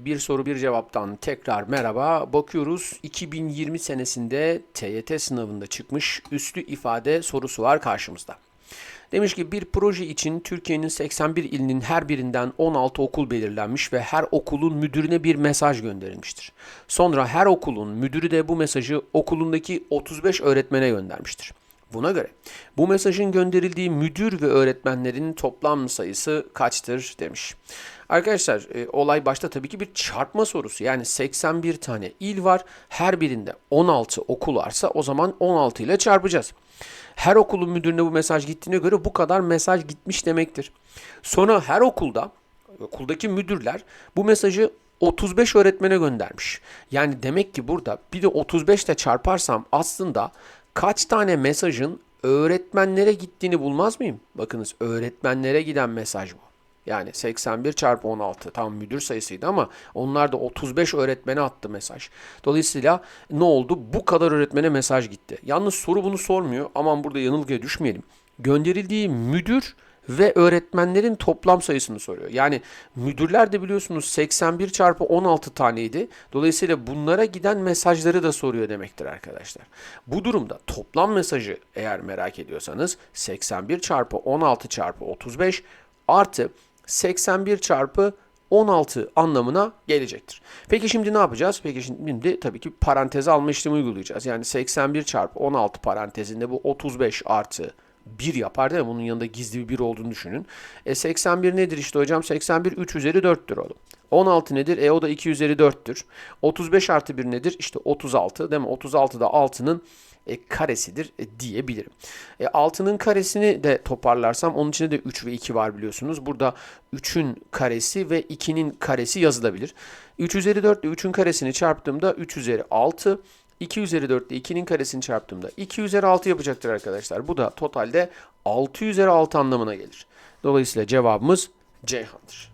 bir soru bir cevaptan tekrar merhaba. Bakıyoruz 2020 senesinde TYT sınavında çıkmış üslü ifade sorusu var karşımızda. Demiş ki bir proje için Türkiye'nin 81 ilinin her birinden 16 okul belirlenmiş ve her okulun müdürüne bir mesaj gönderilmiştir. Sonra her okulun müdürü de bu mesajı okulundaki 35 öğretmene göndermiştir. Buna göre bu mesajın gönderildiği müdür ve öğretmenlerin toplam sayısı kaçtır demiş. Arkadaşlar e, olay başta tabii ki bir çarpma sorusu. Yani 81 tane il var. Her birinde 16 okul varsa o zaman 16 ile çarpacağız. Her okulun müdürüne bu mesaj gittiğine göre bu kadar mesaj gitmiş demektir. Sonra her okulda okuldaki müdürler bu mesajı 35 öğretmene göndermiş. Yani demek ki burada bir de 35 ile çarparsam aslında kaç tane mesajın öğretmenlere gittiğini bulmaz mıyım? Bakınız öğretmenlere giden mesaj bu. Yani 81 çarpı 16 tam müdür sayısıydı ama onlar da 35 öğretmene attı mesaj. Dolayısıyla ne oldu? Bu kadar öğretmene mesaj gitti. Yalnız soru bunu sormuyor. Aman burada yanılgıya düşmeyelim. Gönderildiği müdür ve öğretmenlerin toplam sayısını soruyor. Yani müdürler de biliyorsunuz 81 çarpı 16 taneydi. Dolayısıyla bunlara giden mesajları da soruyor demektir arkadaşlar. Bu durumda toplam mesajı eğer merak ediyorsanız 81 çarpı 16 çarpı 35 artı 81 çarpı 16 anlamına gelecektir. Peki şimdi ne yapacağız? Peki şimdi tabii ki parantez alma işlemi uygulayacağız. Yani 81 çarpı 16 parantezinde bu 35 artı 1 yapar değil mi? Bunun yanında gizli bir 1 olduğunu düşünün. E 81 nedir işte hocam? 81 3 üzeri 4'tür oğlum. 16 nedir? E o da 2 üzeri 4'tür. 35 artı 1 nedir? İşte 36 değil mi? 36 da 6'nın e, karesidir e, diyebilirim. E, 6'nın karesini de toparlarsam onun içinde de 3 ve 2 var biliyorsunuz. Burada 3'ün karesi ve 2'nin karesi yazılabilir. 3 üzeri 4 ile 3'ün karesini çarptığımda 3 üzeri 6 2 üzeri 4 ile 2'nin karesini çarptığımda 2 üzeri 6 yapacaktır arkadaşlar. Bu da totalde 6 üzeri 6 anlamına gelir. Dolayısıyla cevabımız Ceyhan'dır.